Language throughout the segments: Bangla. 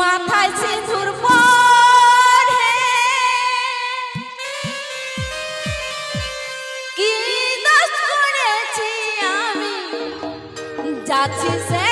মাথায় সিঁদুর পরে কি দোষ করেছি আমি? যাচ্ছি সে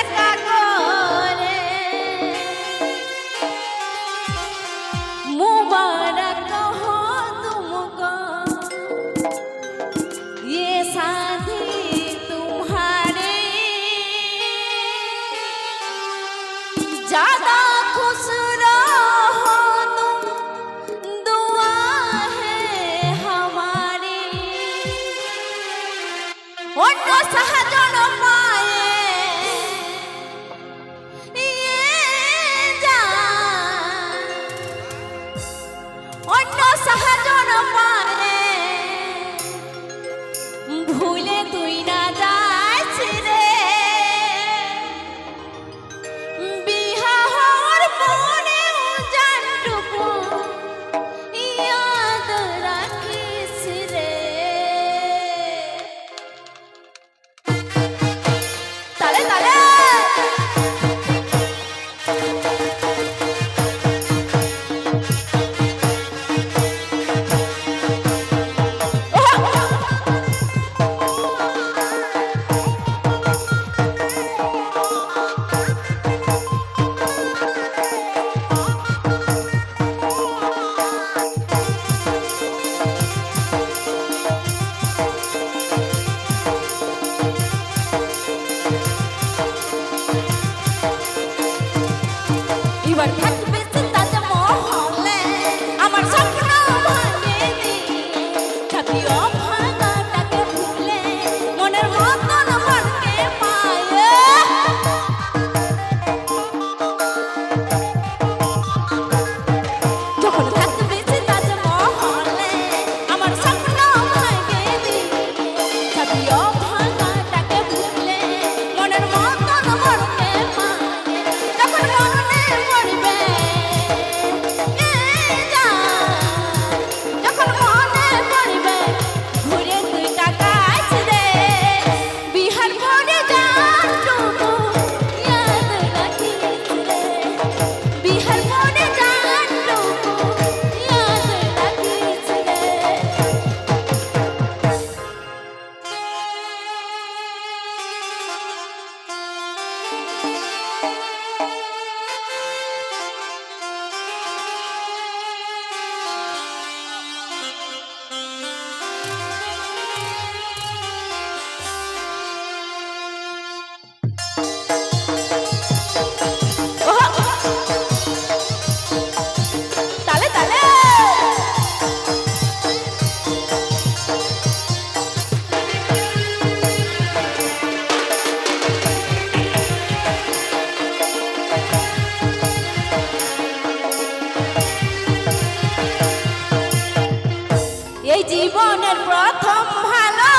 প্রথম ভালো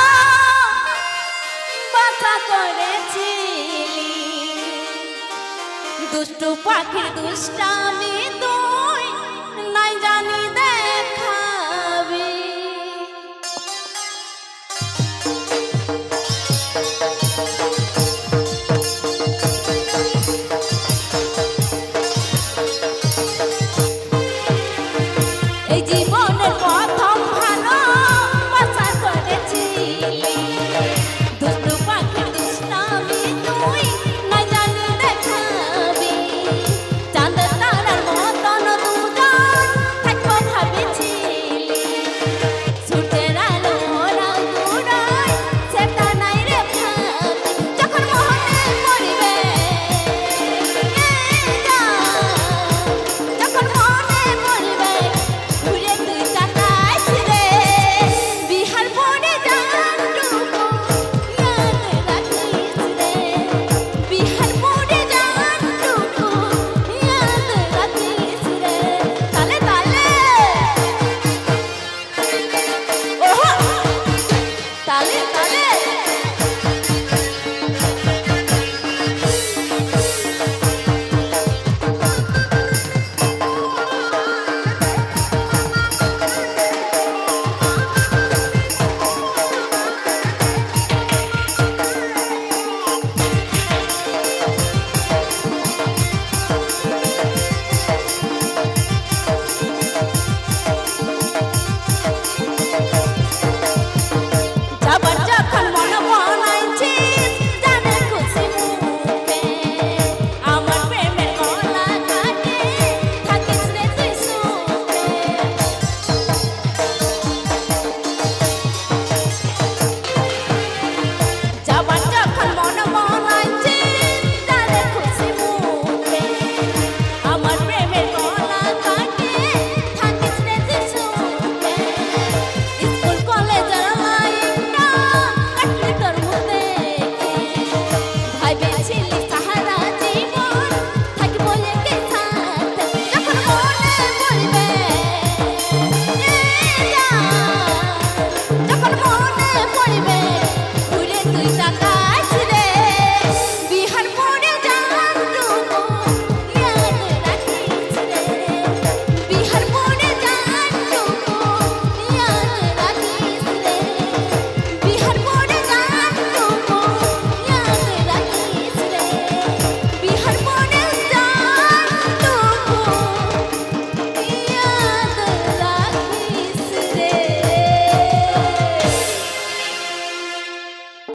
কথা করেছিলি। দুষ্টু পাখি দুষ্টামি তুই নাই জানি দেখাবি। এই যে